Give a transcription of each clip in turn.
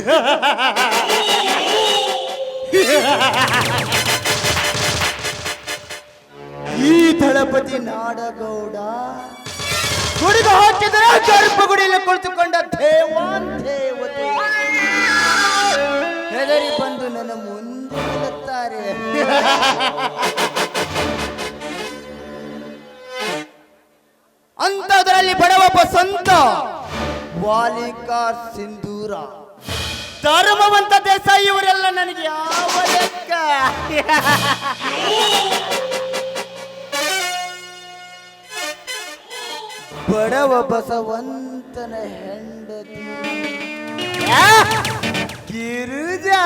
ಈ ದಳಪತಿ ನಾಡಗೌಡ ಹುಡುಗ ಹಾಕಿದರೆ ಗರ್ಭಗುಡಿಯಲ್ಲಿ ಕುಳಿತುಕೊಂಡ ದೇವಾನ್ ದೇವತೆ ಹೆದರಿ ಬಂದು ನನ್ನ ಮುಂದೆ ನಿಲ್ಲುತ್ತಾರೆ. ಅಂತದರಲ್ಲಿ ಬಡವ ಸಂತ. ವಾಲಿಕಾ ಸಿಂಧೂರ. ಧರ್ಮವಂತ ದೇಸಾಯಿ ಇವರೆಲ್ಲ ನನಗೆ ಯಾವ ಲೆಕ್ಕ? ಬಡವ ಬಸವಂತನ ಹೆಂಡತಿ. ಗಿರುಜಾ.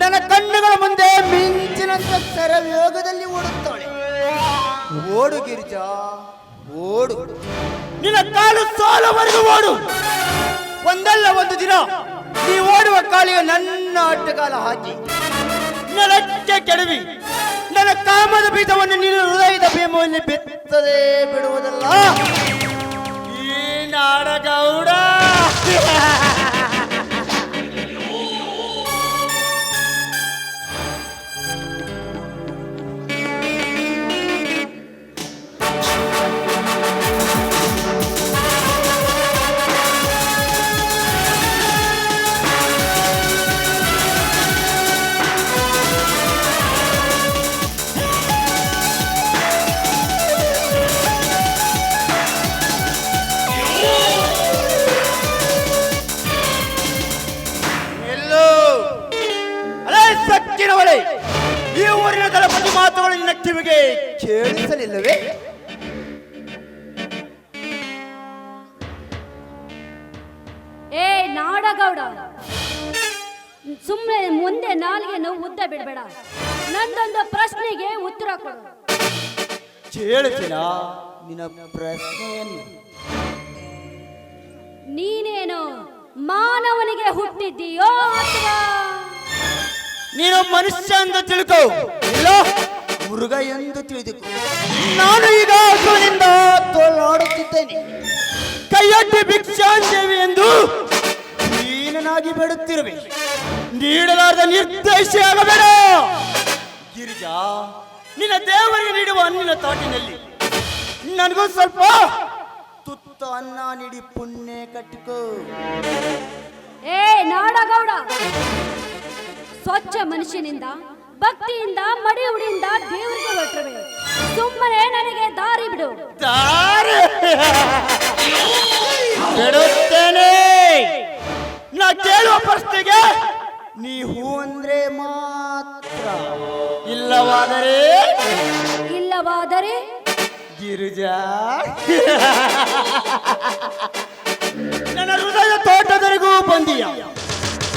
ನನ್ನ ಕಣ್ಣುಗಳ ಮುಂದೆ ಮಿಂಚಿನಂತ ಸರಯೋಗದಲ್ಲಿ ಓಡುತ್ತಾಳೆ. ಓಡು ಗಿರಿಜಾ. ಓಡು. ನಿನ್ನ ಕಾಲು ಸಾಲವರೆಗೂ ಓಡು. ಒಂದಲ್ಲ ಒಂದು ದಿನ ನೀ ಓಡುವ ಕಾಲಿಗೆ ನನ್ನ ಅಡ್ಡಗಾಲ ಹಾಕಿ. ನೆಲಕ್ಕೆ ಕೆಡವಿ. ನನ್ನ ಕಾಮದ ಬೀಜವನ್ನು ನೀನು ಹೃದಯದ ಭೀಮದಲ್ಲಿ ಬಿತ್ತದೆ ಬಿಡುವುದಲ್ಲ. ಈ ನಾಡಗೌಡ. ನಿನ್ನ ಪ್ರಶ್ನೆಯನ್ನು. ನೀನೇನು ಮಾನವನಿಗೆ ಹುಟ್ಟಿದ್ದೀಯೋ ಅಥವಾ? ನೀನು ಮನುಷ್ಯ ಎಂದು ತಿಳ್ಕೋ. ಇಲ್ಲ ಮೃಗ ಎಂದು ತಿಳಿದುಕೋ. ನಾನು ಈಗ ಹಸುವಿನಿಂದ ತೋಲಾಡುತ್ತಿದ್ದೇನೆ ಕೈಯೊಡ್ಡಿ ಭಿಕ್ಷಾಂದೇವಿ ಎಂದು ನೀನಾಗಿ ಬೇಡುತ್ತಿರುವೆ. ನೀಡಲಾರದ ನಿರ್ದೇಶಿ ಆಗಬೇಡ. ಗಿರಿಜಾ ನಿನ್ನ ದೇವರಿಗೆ ನೀಡುವ ಅನ್ನಿನ ತಾಟಿನಲ್ಲಿ ನನಗೂ ಸ್ವಲ್ಪ ತುತ್ತ ಅನ್ನ ನೀಡಿ ಪುಣ್ಯ ಕಟ್ಟಿಕೋ. ಏ ನಾಡಗೌಡ ಸ್ವಚ್ಛ ಮನುಷ್ಯನಿಂದ ಭಕ್ತಿಯಿಂದ ಮಡಿ ಉಡಿಯಿಂದ ದೇವರಿಗೆ ಹೊಟ್ಟರೆ ಸುಮ್ಮನೆ ನನಗೆ ದಾರಿ ಬಿಡು. ದಾರಿ? ಬಿಡುತ್ತೇನೆ. ನಾ ಕೇಳುವ ಪ್ರಶ್ನೆಗೆ ನೀ ಹೂ ಅಂದ್ರೆ ಮಾತ್ರ. ಇಲ್ಲವಾದರೆ? ಇಲ್ಲವಾದರೆ ಗಿರಿಜಾ. ನನ್ನ ಹೃದಯ ತೋಟದವರೆಗೂ ಬಂದೀಯ.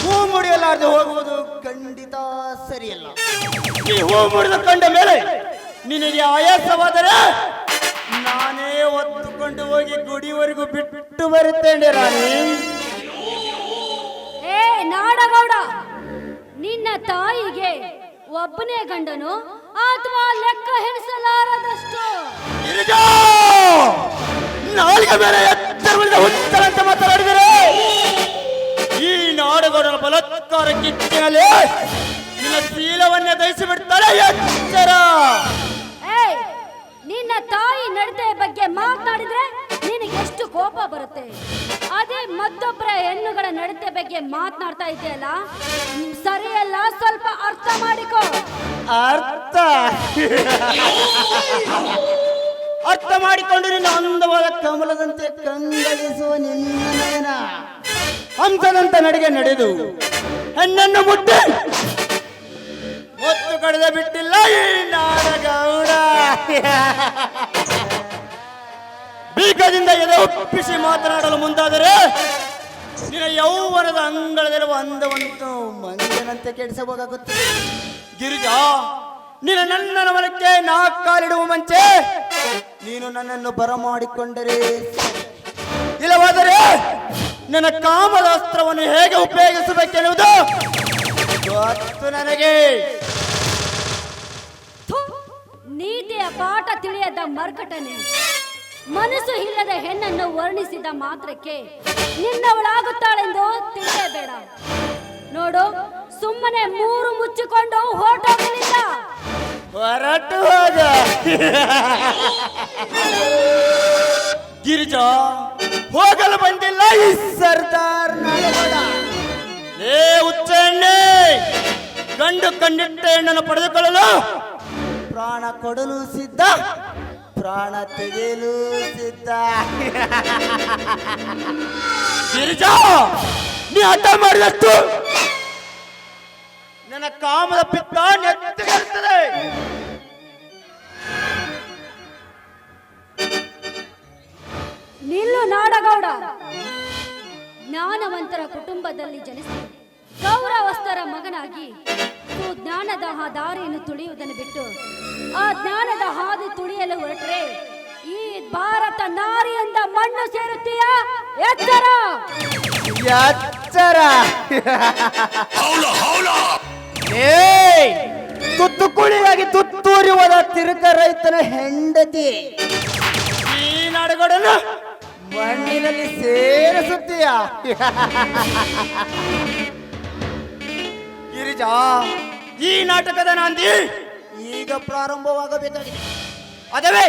ಹೂ ಮುಡಿಯಲಾರದೆ ಹೋಗುವುದು ಖಂಡಿತ ಸರಿಯಲ್ಲ. ಈ ಹೂ ಮುಡಿದು ಕಂಡ ಮೇಲೆ ನಿನಗೆ ಆಯಾಸವಾದರೆ ನಾನೇ ಒತ್ತುಕೊಂಡು ಹೋಗಿ ಗುಡಿವರೆಗೂ ಬಿಟ್ಟು ಬರುತ್ತೇನೆ ರಾಣಿ. ಏ ನಾಡಗೌಡ ನಿನ್ನ ತಾಯಿಗೆ ಒಬ್ಬನೇ ಗಂಡನು ಅಥವಾ ಲೆಕ್ಕ ಹಿಡಿಸಲಾರದಷ್ಟು ನಾಲ್ಗೆ ಮೇಲೆ ಎತ್ತರ ಉತ್ತರ ಅಂತ ಮಾತನಾಡಿದರೆ ಈ ನಾಡುಗಳ ಬಲತ್ಕಾರ ಕಿಚ್ಚಿನಲ್ಲಿ ನಿನ್ನ ಶೀಲವನ್ನೇ ದಯಿಸಿ ಬಿಡ್ತಾರೆ ಎಚ್ಚರ ನಿನ್ನ ತಾಯಿ ನಡತೆ ಬಗ್ಗೆ ಮಾತಾಡಿದ್ರೆ ನಿನಗೆ ಎಷ್ಟು ಕೋಪ ಬರುತ್ತೆ? ಮತ್ತೊಬ್ಬರ ಹೆಣ್ಣುಗಳ ನಡತೆ ಬಗ್ಗೆ ಮಾತನಾಡ್ತಾ ಇದೆಯಲ್ಲ? ಸರಿಯಲ್ಲ, ಸ್ವಲ್ಪ ಅರ್ಥ ಮಾಡಿಕೋ. ಅರ್ಥ. ಅರ್ಥ ಮಾಡಿಕೊಂಡು ನಿನ್ನ ಅಂದವಾದ ಕಮಲದಂತೆ ಕಂಗಳಿಸುವ ನಿನ್ನ ನಯನ. ಹಂಸದಂತ ನಡಿಗೆ ನಡೆದು ಹೆಣ್ಣನ್ನು ಮುಟ್ಟಿ ಒತ್ತು ಕಡಿದ ಬಿಟ್ಟಿಲ್ಲ ಈ ನಾಡಗೌಡ. ಬೀಗದಿಂದ ಎದೆ ಒಪ್ಪಿಸಿ ಮಾತನಾಡಲು ಮುಂದಾದರೆ ನಿನ್ನ ಯೌವನದ ಅಂಗಳದಲ್ಲಿರುವ ಅಂದವನ್ನು ಮಂಜನಂತೆ ಕೆಡಿಸಬೇಕಾಗುತ್ತದೆ ಗಿರಿಜಾ ನೀನು ನನ್ನ ನಾ ಕಾಲಿಡುವ ಮುಂಚೆ ನೀನು ನನ್ನನ್ನು ಬರಮಾಡಿಕೊಂಡರೆ. ಇಲ್ಲವಾದರೆ ನನ್ನ ಕಾಮದ ಅಸ್ತ್ರವನ್ನು ಹೇಗೆ ಉಪಯೋಗಿಸಬೇಕೆನ್ನುವುದು ಗೊತ್ತು ನನಗೆ. ನೀತಿಯ ಪಾಠ ತಿಳಿಯದ ಮರ್ಕಟನೆ. ಮನಸ್ಸು ಇಲ್ಲದ ಹೆಣ್ಣನ್ನು ವರ್ಣಿಸಿದ ಮಾತ್ರಕ್ಕೆ ನಿನ್ನವಳಾಗುತ್ತಾಳೆಂದು ತಿಳಿಯಬೇಡ. ನೋಡು, ಸುಮ್ಮನೆ ಮೂರು ಮುಚ್ಚಿಕೊಂಡು ಹೊರಟೋಗಲಿಲ್ಲ ಹೊರಟು ಹೋದ. ಗಿರಿಜಾ, ಹೋಗಲು ಬಂದಿಲ್ಲ ಈ ಸರ್ದಾರ್ ಏ ಹುಚ್ಚ ಗಂಡು ಕಂಡಿಟ್ಟ ಹೆಣ್ಣನ್ನು ಪಡೆದುಕೊಳ್ಳಲು ಪ್ರಾಣ ಕೊಡಲು ಸಿದ್ಧ. ಪ್ರಾಣ ತೆಗೆಯಲು ಸಿದ್ಧ. ಗಿರಿಜಾ ನೀ ಹಠ ಮಾಡಿದಷ್ಟು ನನ್ನ ಕಾಮದ ಪಿತ್ತ ನೆತ್ತಿಗೆರ್ತದೆ ನಿಲ್ಲು ನಾಡಗೌಡ. ಜ್ಞಾನವಂತರ ಕುಟುಂಬದಲ್ಲಿ ಜನಿಸಿ ಗೌರವಸ್ಥರ ಮಗನಾಗಿ ಜ್ಞಾನದ ಆ ದಾರಿಯನ್ನು ತುಳಿಯುವುದನ್ನು ಬಿಟ್ಟು ಆ ಜ್ಞಾನದ ಹಾದಿ ತುಳಿಯಲು ಹೊರಟ್ರೆ ಈ ಭಾರತ ನಾರಿಯಿಂದ ಮಣ್ಣು ಸೇರುತ್ತೀಯ? ಎಚ್ಚರ! ಎಚ್ಚರ! ಏ ತುತ್ತುಕುಳಿಯಾಗಿ ತುತ್ತೂರಿ ಹೋದ ತಿರುಕ ರೈತನ ಹೆಂಡತಿ. ಈ ನಾಡುಗಳನ್ನು ಮಣ್ಣಿನಲ್ಲಿ ಸೇರಿಸುತ್ತೀಯ? ಗಿರಿಜಾ ಈ ನಾಟಕದ ನಾಂದಿ ಈಗ ಪ್ರಾರಂಭವಾಗಬೇಕಾಗಿದೆ. ಅದುವೇ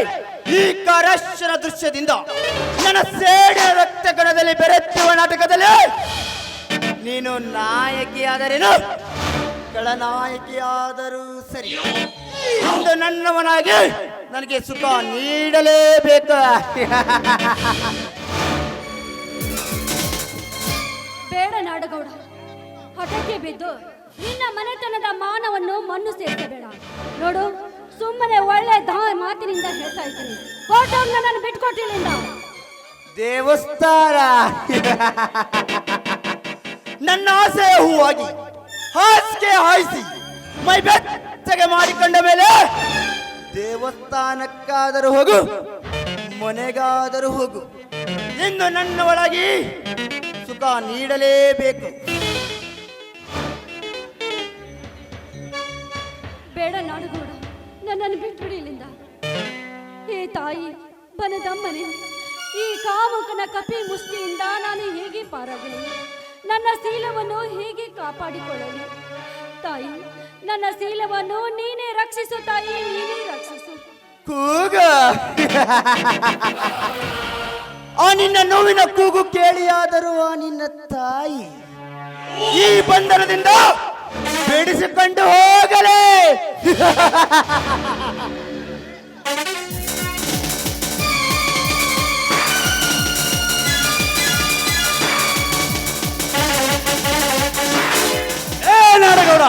ಈ ಕರಶನ ದೃಶ್ಯದಿಂದ ನನ್ನ ಸೇಡಿನ ರಕ್ತಗಣದಲ್ಲಿ ಬೆರೆತಿರುವ ನಾಟಕದಲ್ಲಿ ನೀನು ನಾಯಕಿಯಾದರೇನು? ನಾಯಕಿಯಾದರೂ ಸರಿ. ಇಂದು ನನ್ನವನಾಗಿ ನನಗೆ ಸುಖ ನೀಡಲೇಬೇಕು. ಬೇಡ ನಾಡಗೌಡ ಹಠಕ್ಕೆ ಬಿದ್ದು ನಿನ್ನ ಮನೆತನದ ಮಾನವನ್ನು ಮಣ್ಣು ಸೇರಿಸಬೇಡ. ನೋಡು, ಸುಮ್ಮನೆ ಒಳ್ಳೆ ಮಾತಿನಿಂದ ಹೇಳ್ತಾ ಇದ್ದೀನಿ. ಫೋಟೋ ನನ್ನನ್ನು ಬಿಟ್ಕೊಟ್ಟಿಲ್ಲ ದೇವಸ್ಥಾನ. ನನ್ನ ಆಸೆ ಹೂವಾಗಿ ಹಾಸಿಗೆ ಹಾಯಿಸಿ ಮೈ ಬೆಚ್ಚಗೆ ಮಾಡಿಕೊಂಡ ಮೇಲೆ ದೇವಸ್ಥಾನಕ್ಕಾದರೂ ಹೋಗು, ಮನೆಗಾದರೂ ಹೋಗು. ಇನ್ನು ನನ್ನ ಒಳಗೆ ಸುಖ ನೀಡಲೇಬೇಕು. ಬೇಡ ನಾಡುಗೌಡ. ನನ್ನನ್ನು ಬಿಟ್ಬಿಡಿ ಇಲ್ಲಿಂದ. ಏ ತಾಯಿ ಬನದಮ್ಮನೆ, ಈ ಕಾಮುಕನ ಕಪಿ ಮುಷ್ಟಿಯಿಂದ ನಾನು ಹೇಗೆ ಪಾರಾಗಲಿ? ನನ್ನ ಶೀಲವನ್ನು ಹೇಗೆ ಕಾಪಾಡಿಕೊಳ್ಳಲಿ? ತಾಯಿ, ನನ್ನ ಶೀಲವನ್ನು ನೀನೇ ರಕ್ಷಿಸು ತಾಯಿ, ನೀನೇ ರಕ್ಷಿಸು. ಕೂಗ. ಆ ನಿನ್ನ ನೋವಿನ ಕೂಗು ಕೇಳಿಯಾದರೂ ಆ ನಿನ್ನ ತಾಯಿ ಈ ಬಂಧನದಿಂದ ಬಿಡಿಸಿಕೊಂಡು ಹೋಗಲೇ. ನಾಡಗೌಡ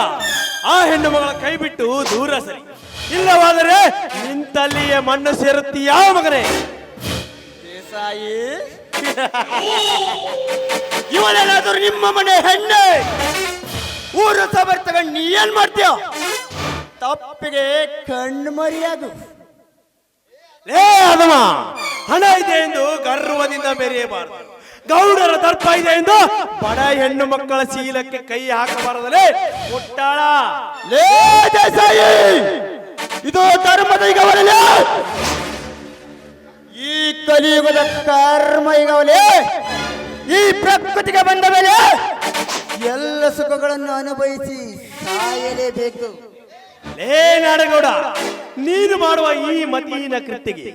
ಆ ಹೆಣ್ಣು ಮಗಳ ಕೈ ಬಿಟ್ಟು ದೂರ ಸರಿ. ಇಲ್ಲವಾದರೆ ನಿಂತಲ್ಲಿಯೇ ಮಣ್ಣು ಸೇರುತ್ತೀಯಾ ಮಗನೇ? ದೇಸಾಯಿ. ಇವನೇನಾದರೂ ನಿಮ್ಮ ಮನೆ ಹೆಣ್ಣೆ? ಊರು ಸಹ ತಗೊಂಡು ನೀ ಏನ್ ಮಾಡ್ತೀಯ? ತಪ್ಪಿಗೆ ಕಣ್ಣು ಮರಿಯದು ಲೇ ಅದಮ್ಮ ಹಣ ಇದೆ ಎಂದು ಗರ್ವದಿಂದ ಬೆರೆಯಬಾರದು. ಗೌಡರ ದರ್ಪ ಇದೆ ಎಂದು ಬಡ ಹೆಣ್ಣು ಮಕ್ಕಳ ಶೀಲಕ್ಕೆ ಕೈ ಹಾಕಬಾರದಲೇ ಮುಟ್ಟಾಳ. ಲೇ ದೇಸಾಯಿ! ಇದು ಧರ್ಮದ ಈಗ ಈ ಕಲಿಯುಗದ ಕರ್ಮ ಈಗವಲೇ ಈ ಪ್ರಕೃತಿಗೆ ಬಂದ ಮೇಲೆ ಎಲ್ಲ ಸುಖಗಳನ್ನು ಅನುಭವಿಸಿ ಸಾಯಲೇಬೇಕು. ಲೇ ನಾಡಗೌಡ ನೀನು ಮಾಡುವ ಈ ಮತೀನ ಕೃತಿಗೆ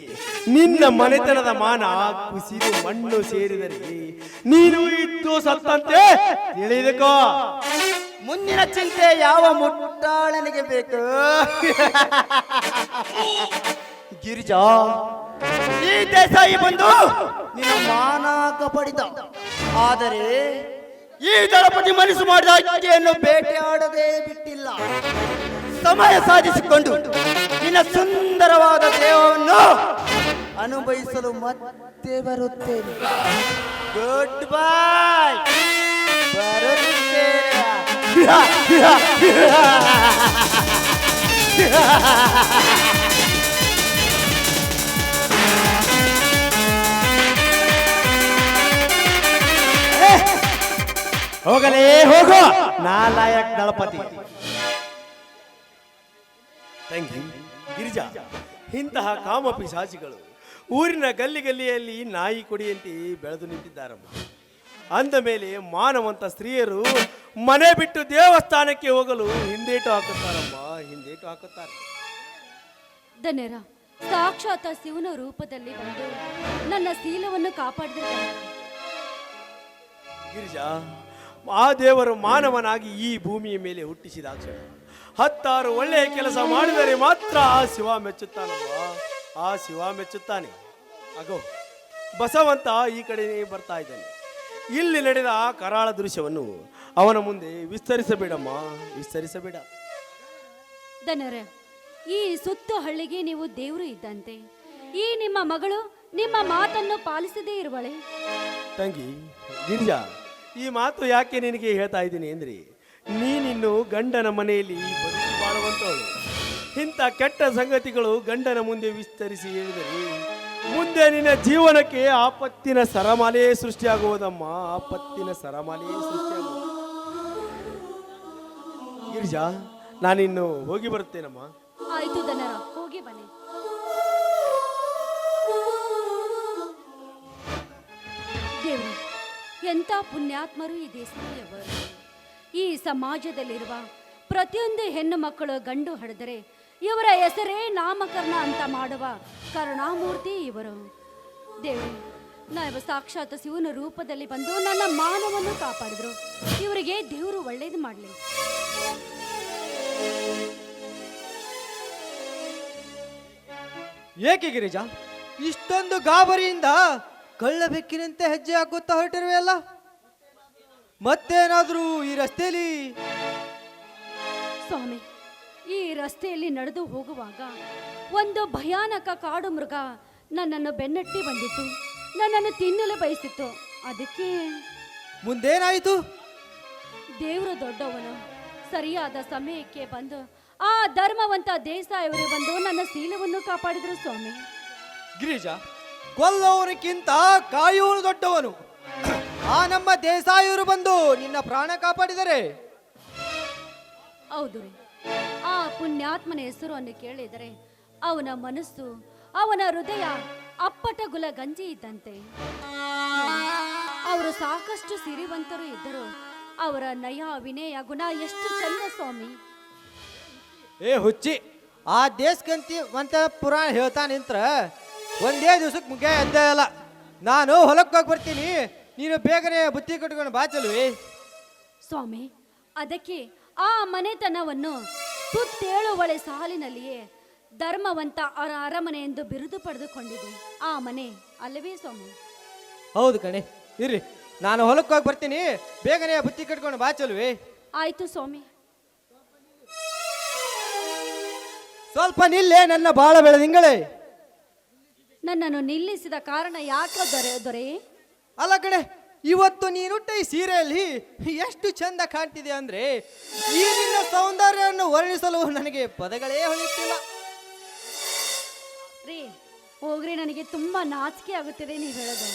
ನಿನ್ನ ಮನೆತನದ ಮಾನ ಕುಸಿದು ಮಣ್ಣು ಸೇರಿದರೆ ನೀನು ಇತ್ತು ಸತ್ತಂತೆ ತಿಳಿದುಕೋ. ಮುಂದಿನ ಚಿಂತೆ ಯಾವ ಮುಟ್ಟಾಳನಿಗೆ ಬೇಕು? ಗಿರಿಜಾ ಈ ದೇಸಾಯಿ ಬಂದು ನಿನ್ನ ಮಾನ ಕಪಡಿದ. ಆದರೆ ಈ ದಳಪತಿ ಮನಸ್ಸು ಮಾಡಿದ ಅಜ್ಜಿಯನ್ನು ಬೇಟೆಯಾಡದೇ ಬಿಟ್ಟಿಲ್ಲ. ಸಮಯ ಸಾಧಿಸಿಕೊಂಡು ನಿನ್ನ ಸುಂದರವಾದ ದೇಹವನ್ನು ಅನುಭವಿಸಲು ಮತ್ತೆ ಬರುತ್ತೇನೆ. ಗುಡ್ ಬೈ ಬರುತ್ತೇನೆ. ಹೋಗಲೇ ಹೋಗು. ನಾಲಾಯಕ್ ದಳಪತಿ. ತಂಗಿ ಗಿರಿಜಾ ಇಂತಹ ಕಾಮ ಪಿಶಾಚಿಗಳು ಊರಿನ ಗಲ್ಲಿ ಗಲ್ಲಿಯಲ್ಲಿ ನಾಯಿ ಕೊಡಿಯಂತೆ ಬೆಳೆದು ನಿಂತಿದ್ದಾರಮ್ಮ. ಅಂದ ಮೇಲೆ ಮಾನವಂತ ಸ್ತ್ರೀಯರು ಮನೆ ಬಿಟ್ಟು ದೇವಸ್ಥಾನಕ್ಕೆ ಹೋಗಲು ಹಿಂದೇಟು ಹಾಕುತ್ತಾರಮ್ಮ ಹಿಂದೇಟು ಹಾಕುತ್ತಾರೆ. ಧನ್ಯರ ಸಾಕ್ಷಾತ್ ಶಿವನ ರೂಪದಲ್ಲಿ ಬಂದು ನನ್ನ ಶೀಲವನ್ನು ಕಾಪಾಡಿದ ಗಿರಿಜಾ ಆ ದೇವರು ಮಾನವನಾಗಿ ಈ ಭೂಮಿಯ ಮೇಲೆ ಹುಟ್ಟಿಸಿದಾಗ ಹತ್ತಾರು ಒಳ್ಳೆಯ ಕೆಲಸ ಮಾಡಿದರೆ ಮಾತ್ರ ಆ ಶಿವ ಮೆಚ್ಚುತ್ತಾನಮ್ಮ ಆ ಶಿವ ಮೆಚ್ಚುತ್ತಾನೆ. ಅಗೋ ಬಸವಂತ ಈ ಕಡೆ ಬರ್ತಾ ಇದ್ದಾನೆ. ಇಲ್ಲಿ ನಡೆದ ಆ ಕರಾಳ ದೃಶ್ಯವನ್ನು ಅವನ ಮುಂದೆ ವಿಸ್ತರಿಸಬೇಡಮ್ಮ ವಿಸ್ತರಿಸಬೇಡ. ಧನರ ಈ ಸುತ್ತು ಹಳ್ಳಿಗೆ ನೀವು ದೇವರು ಇದ್ದಂತೆ. ಈ ನಿಮ್ಮ ಮಗಳು ನಿಮ್ಮ ಮಾತನ್ನು ಪಾಲಿಸದೇ ಇರುವಳೆ. ತಂಗಿ ಗಿರಿಜಾ ಈ ಮಾತು ಯಾಕೆ ನಿನಗೆ ಹೇಳ್ತಾ ಇದ್ದೀನಿ ಅಂದ್ರೆ, ನೀನಿನ್ನು ಗಂಡನ ಮನೆಯಲ್ಲಿ ಬದುಕಿ ಬಾಳುವಂತವಳು ಇಂಥ ಕೆಟ್ಟ ಸಂಗತಿಗಳು ಗಂಡನ ಮುಂದೆ ವಿಸ್ತರಿಸಿ ಹೇಳಿದರೆ, ಮುಂದೆ ನಿನ್ನ ಜೀವನಕ್ಕೆ ಆಪತ್ತಿನ ಸರಮಾಲೆಯೇ ಸೃಷ್ಟಿಯಾಗುವುದಮ್ಮ. ಆಪತ್ತಿನ ಸರಮಾಲೆಯೇ ಸೃಷ್ಟಿಯಾಗುವುದು. ಗಿರಿಜಾ, ನಾನಿನ್ನು ಹೋಗಿ ಬರುತ್ತೇನಮ್ಮ? ಆಯ್ತು ಧನ್ಯರ ಎಂಥ ಪುಣ್ಯಾತ್ಮರು ಈ ದೇಶದಲ್ಲಿಯವರು? ಈ ಸಮಾಜದಲ್ಲಿರುವ ಪ್ರತಿಯೊಂದು ಹೆಣ್ಣು ಮಕ್ಕಳು ಗಂಡು ಹಡೆದರೆ ಇವರ ಹೆಸರೇ ನಾಮಕರಣ ಅಂತ ಮಾಡುವ ಕರುಣಾಮೂರ್ತಿ ಇವರು. ದೇವರು ನಾವು ಸಾಕ್ಷಾತ್ ಶಿವನ ರೂಪದಲ್ಲಿ ಬಂದು ನನ್ನ ಮಾನವನ್ನು ಕಾಪಾಡಿದ್ರು. ಇವರಿಗೆ ದೇವರು ಒಳ್ಳೇದು ಮಾಡಲಿ. ಏಕೆ ಗಿರಿಜಾ? ಇಷ್ಟೊಂದು ಗಾಬರಿಯಿಂದ ಕಳ್ಳ ಬೆಕ್ಕಿನಂತೆ ಹೆಜ್ಜೆ ಹಾಕುತ್ತಾ ಹೊರಟಿರುವೆಯಲ್ಲ? ಮತ್ತೇನಾದ್ರೂ ಈ ರಸ್ತೆಯಲ್ಲಿ? ಸ್ವಾಮಿ ಈ ರಸ್ತೆಯಲ್ಲಿ ನಡೆದು ಹೋಗುವಾಗ ಒಂದು ಭಯಾನಕ ಕಾಡು ಮೃಗ ನನ್ನನ್ನು ಬೆನ್ನಟ್ಟಿ ಬಂದಿತ್ತು. ನನ್ನನ್ನು ತಿನ್ನಲು ಬಯಸಿತ್ತು. ಅದಕ್ಕೆ ಮುಂದೇನಾಯಿತು? ದೇವರು ದೊಡ್ಡವನು ಸರಿಯಾದ ಸಮಯಕ್ಕೆ ಬಂದು ಆ ಧರ್ಮವಂತ ದೇಸಾಯವರು ಬಂದು ನನ್ನ ಶೀಲವನ್ನು ಕಾಪಾಡಿದರು ಸ್ವಾಮಿ. ಗಿರಿಜಾ ಕೊಲ್ಲವನಕ್ಕಿಂತ ಕಾಯುವನು ದೊಡ್ಡವನು. ಆ ನಮ್ಮ ದೇಸಾಯರು ಬಂದು ನಿನ್ನ ಪ್ರಾಣ ಕಾಪಾಡಿದರೆ? ಹೌದು ರೀ. ಆ ಪುಣ್ಯಾತ್ಮನ ಹೆಸರನ್ನು ಕೇಳಿದರೆ ಅವನ ಮನಸ್ಸು ಅವನ ಹೃದಯ ಅಪ್ಪಟ ಗುಲ ಗಂಜಿ ಇದ್ದಂತೆ. ಅವರು ಸಾಕಷ್ಟು ಸಿರಿವಂತರು ಇದ್ದರು. ಅವರ ನಯ ವಿನಯ ಗುಣ ಎಷ್ಟು ಚಂದ ಸ್ವಾಮಿ. ಏ ಹುಚ್ಚಿ ಆ ದೇಶಕ್ಕಂತಿ ಅಂತ ಪುರಾಣ ಹೇಳ್ತಾ ನಿಂತ್ರ ಒಂದೇ ದಿವ್ಸಕ್ಕೆ ಮುಖ್ಯ ಎದ್ದೇ ಇಲ್ಲ. ನಾನು ಹೊಲಕ್ಕೆ ಹೋಗಿ ಬರ್ತೀನಿ. ನೀನು ಬೇಗನೆ ಬುತ್ತಿ ಕಟ್ಕೊಂಡು ಬಾ ಚಲುವಿ. ಸ್ವಾಮಿ ಅದಕ್ಕೆ ಆ ಮನೆತನವನ್ನು ಸುತ್ತೇಳುವಳೆ ಸಾಲಿನಲ್ಲಿಯೇ ಧರ್ಮವಂತ ಅವರ ಅರಮನೆ ಎಂದು ಬಿರುದು ಪಡೆದುಕೊಂಡಿದೆ. ಆ ಮನೆ ಅಲ್ಲವೇ ಸ್ವಾಮಿ? ಹೌದು ಕಣೆ ಇರ್ರಿ. ನಾನು ಹೊಲಕ್ಕೆ ಹೋಗಿ ಬರ್ತೀನಿ. ಬೇಗನೆ ಬುತ್ತಿ ಕಟ್ಕೊಂಡು ಬಾ ಚಲುವಿ. ಆಯ್ತು ಸ್ವಾಮಿ. ಸ್ವಲ್ಪ ನಿಲ್ಲೇ ನನ್ನ ಬಾಳ ಬೆಳೆದಿಂಗಳೇ ನನ್ನನ್ನು ನಿಲ್ಲಿಸಿದ ಕಾರಣ ಯಾಕೆ ದೊರೆ ದೊರೆ? ಅಲ್ಲ ಕಡೆ ಇವತ್ತು ನೀನು ಈ ಸೀರೆಯಲ್ಲಿ ಎಷ್ಟು ಚಂದ ಕಾಣ್ತಿದೆ ಅಂದ್ರೆ ಈ ನಿನ್ನ ಸೌಂದರ್ಯವನ್ನು ವರ್ಣಿಸಲು ನನಗೆ ಪದಗಳೇ ಹೊಳೆಯುತ್ತಿಲ್ಲ. ರೀ ಹೋಗ್ರಿ ನನಗೆ ತುಂಬಾ ನಾಚಿಕೆ ಆಗುತ್ತಿದೆ ನೀವು ಹೇಳೋದು.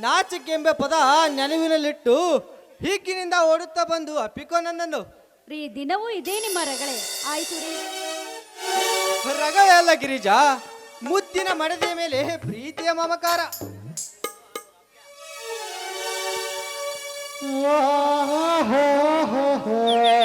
ನಾಚಿಕೆಂಬ ಪದ ನೆನವಿನಲ್ಲಿಟ್ಟು ಹೀಗಿನಿಂದ ಓಡುತ್ತಾ ಬಂದು ಅಪ್ಪಿಕೋ ನನ್ನನ್ನು. ರೀ ದಿನವೂ ಇದೇ ನಿಮ್ಮ ರಗಳೇ. ಆಯ್ತು ರೀ. ರಗವೇ ಅಲ್ಲ ಗಿರಿಜಾ ಮುದ್ದಿನ ಮಡದೆಯ ಮೇಲೆ ಪ್ರೀತಿಯ ಮಮಕಾರ. ಓ ಹೋ ಹೋ.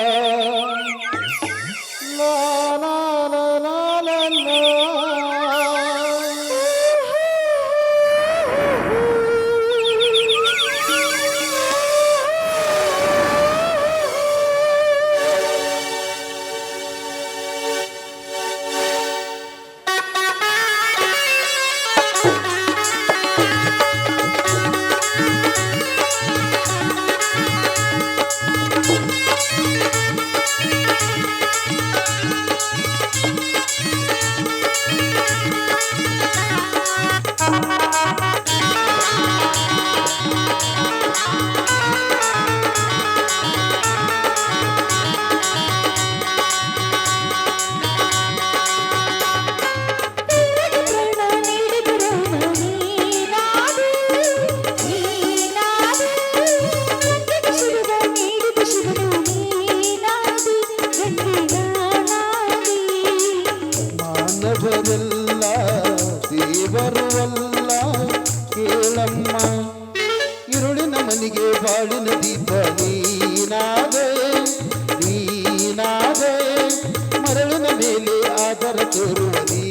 ಆದರ